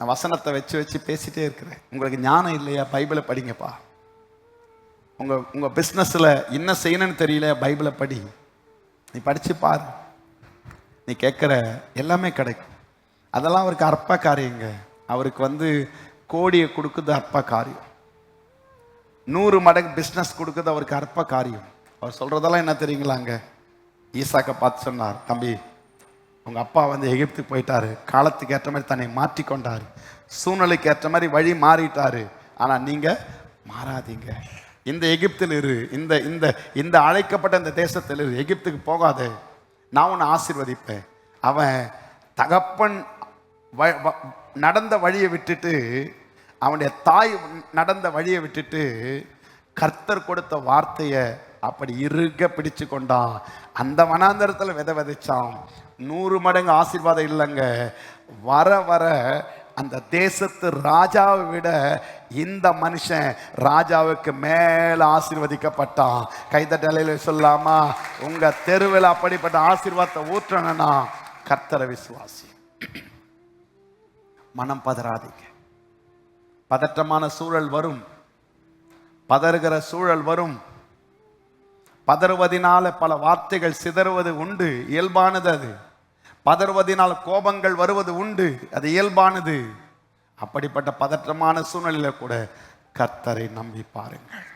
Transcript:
நான் வசனத்தை வச்சு வச்சு பேசிட்டே இருக்கிறேன். உங்களுக்கு ஞானம் இல்லையா? பைபிளை படிங்கப்பா. உங்க உங்க பிஸ்னஸ்ல என்ன செய்யணும்னு தெரியல பைபிளை படி. நீ படிச்சு பாரு. நீ கேட்குற எல்லாமே கிடைக்கும். அதெல்லாம் அவருக்கு அற்ப காரியங்க. அவருக்கு வந்து கோடியை கொடுக்குது அற்ப காரியம். நூறு மடங்கு பிஸ்னஸ் கொடுக்குது அவருக்கு அற்ப காரியம். அவர் சொல்றதெல்லாம் என்ன தெரியுங்களாங்க? ஈசாக்கை பார்த்து சொன்னார் தம்பி உங்கள் அப்பா வந்து எகிப்துக்கு போயிட்டார். காலத்துக்கு ஏற்ற மாதிரி தன்னை மாற்றிக்கொண்டார் சூழ்நிலைக்கு ஏற்ற மாதிரி வழி மாறிட்டாரு. ஆனால் நீங்கள் மாறாதீங்க. இந்த எகிப்தில் இரு. இந்த இந்த இந்த அழைக்கப்பட்ட இந்த தேசத்தில் இரு. எகிப்துக்கு போகாத. நான் உன்னை ஆசீர்வதிப்பேன். அவன் தகப்பன் வ- வ- நடந்த வழியை விட்டுட்டு அவனுடைய தாய் நடந்த வழியை விட்டுட்டு கர்த்தர் கொடுத்த வார்த்தையை அப்படி இருக்க பிடிச்சு கொண்டான் அந்த வனாந்தரத்தில் விதை விதைச்சான். நூறு மடங்கு ஆசீர்வாதம் இல்லைங்க. வர வர அந்த தேசத்து ராஜாவை விட இந்த மனுஷன் ராஜாவுக்கு மேல ஆசீர்வதிக்கப்பட்டான். கைதட்டலையில சொல்லாமா உங்க தெருவில் அப்படிப்பட்ட ஆசீர்வாதத்தை ஊற்றணும்னா கர்த்தர விசுவாசி. மனம் பதறாதீங்க. பதற்றமான சூழல் வரும். பதறுகிற சூழல் வரும். பதறுவதினால பல வார்த்தைகள் சிதறுவது உண்டு இயல்பானது அது. பதறுவதினால் கோபங்கள் வருவது உண்டு அது இயல்பானது. அப்படிப்பட்ட பதற்றமான சூழ்நிலையில் கூட கர்த்தரை நம்பி பாருங்கள்.